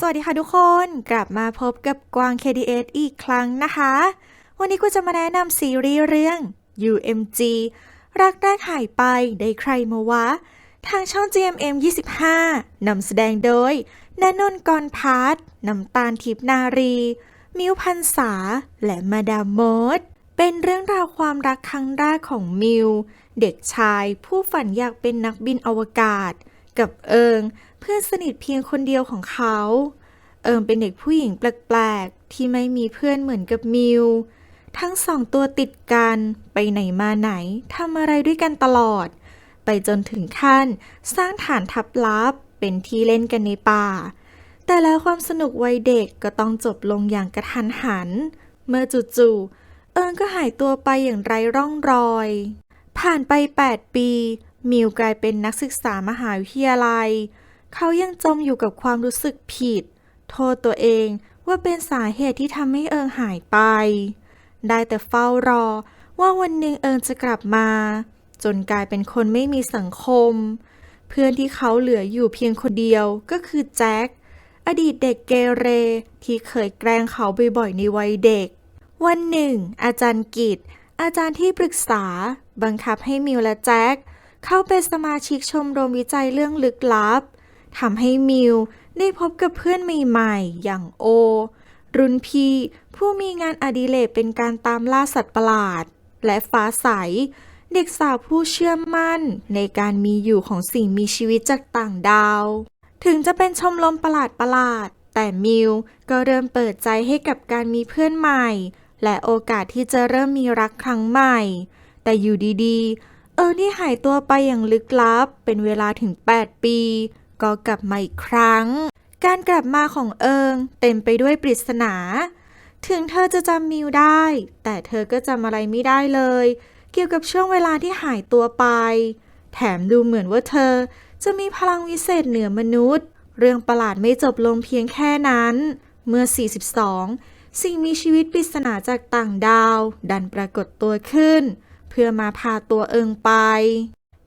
สวัสดีค่ะทุกคน กลับมาพบกับกวาง KDS อีกครั้งนะคะ วันนี้กูจะมาแนะนำซีรีส์เรื่อง UMG รักแรกหายไปได้ใครมาวะ ทางช่อง GMM 25นำแสดงโดยณนนกรพัฒน์น้ำตาลทิพนารี มิวพันษา และมาดามโมด เป็นเรื่องราวความรักครั้งแรกของมิว เด็กชายผู้ฝันอยากเป็นนักบินอวกาศ กับเอิงเพื่อนสนิทเพียงคนเดียวของเขา เอิงเป็นเด็กผู้หญิงแปลกๆ ที่ไม่มีเพื่อนเหมือนกับมิว ทั้งสองตัวติดกันไปไหนมาไหนทำอะไรด้วยกันตลอด ไปจนถึงขั้นสร้างฐานทัพลับเป็นที่เล่นกันในป่า แต่แล้วความสนุกวัยเด็กก็ต้องจบลงอย่างกระทันหัน เมื่อจู่ๆเอิงก็หายตัวไปอย่างไร้ร่องรอย ผ่านไป 8 ปี มิวกลายเป็นนักศึกษามหาวิทยาลัย เขายังจมอยู่กับความรู้สึกผิด โทษตัวเองว่าเป็นสาเหตุที่ทำให้เอิงหายไป ได้แต่เฝ้ารอว่าวันหนึ่งเอิงจะกลับมา จนกลายเป็นคนไม่มีสังคม เพื่อนที่เขาเหลืออยู่เพียงคนเดียวก็คือแจ็คอดีตเด็กเกเรที่เคยแกล้งเขาบ่อยๆในวัยเด็ก วันหนึ่ง อาจารย์กิตอาจารย์ที่ปรึกษา บังคับให้มิวและแจ็ค เข้าเป็นสมาชิกชมรมวิจัยเรื่องลึกลับทำให้มิวได้พบกับเพื่อนใหม่ๆ อย่างโอ รุ่นพี่ผู้มีงานอดิเรกเป็นการตามล่าสัตว์ประหลาด และฟ้าใส เด็กสาวผู้เชื่อมั่น ในการมีอยู่ของสิ่งมีชีวิตจากต่างดาว ถึงจะเป็นชมรมประหลาดประหลาดๆแต่มิวก็เริ่มเปิดใจให้กับการมีเพื่อนใหม่ และโอกาสที่จะเริ่มมีรักครั้งใหม่ แต่อยู่ดีๆ เออนี่หายตัวไปอย่างลึกลับ เป็นเวลาถึง 8 ปี ก็กลับมาอีกครั้ง การกลับมาของเอิงเต็มไปด้วยปริศนา ถึงเธอจะจำมิวได้ แต่เธอก็จำอะไรไม่ได้เลย เกี่ยวกับช่วงเวลาที่หายตัวไป แถมดูเหมือนว่าเธอจะมีพลังวิเศษเหนือมนุษย์ เรื่องประหลาดไม่จบลงเพียงแค่นั้น เมื่อ 42 สิ่งมีชีวิตปริศนาจากต่างดาว ดันปรากฏตัวขึ้น พื่อมาพาตัวเอิงไป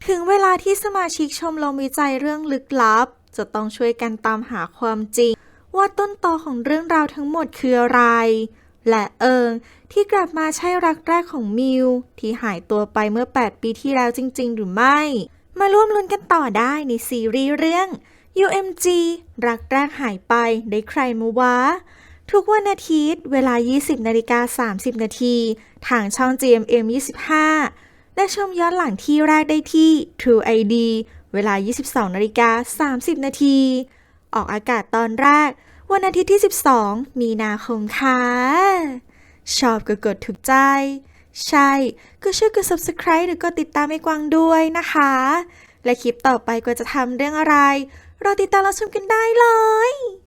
ถึงเวลาที่สมาชิกชมรมวิจัยเรื่องลึกลับ จะต้องช่วยกันตามหาความจริง ว่าต้นตอของเรื่องราวทั้งหมดคืออะไร และเอิงที่กลับมาใช่รักแรกของมิวที่หายตัวไปเมื่อ 8 ปีที่แล้วจริง ๆ หรือไม่ มาร่วมลุ้นกันต่อได้ในซีรีส์เรื่อง UMG รักแรกหายไปได้ใครมาวะ ทุกวันอาทิตย์เวลา 20นาฬิกา30 นาทีทางช่อง GMM 25 และชมย้อนหลังที่แรกได้ที่ True ID เวลา 22นาฬิกา30 นาที ออกอากาศตอนแรก วันอาทิตย์ที่ 12 มีนาคมค่ะ ชอบก็กดถูกใจ ใช่ ก็ช่วยกด subscribe หรือกดติดตามไอ้กวางด้วยนะคะ และคลิปต่อไปก็จะทำเรื่องอะไร รอติดตามรับชมกันได้เลย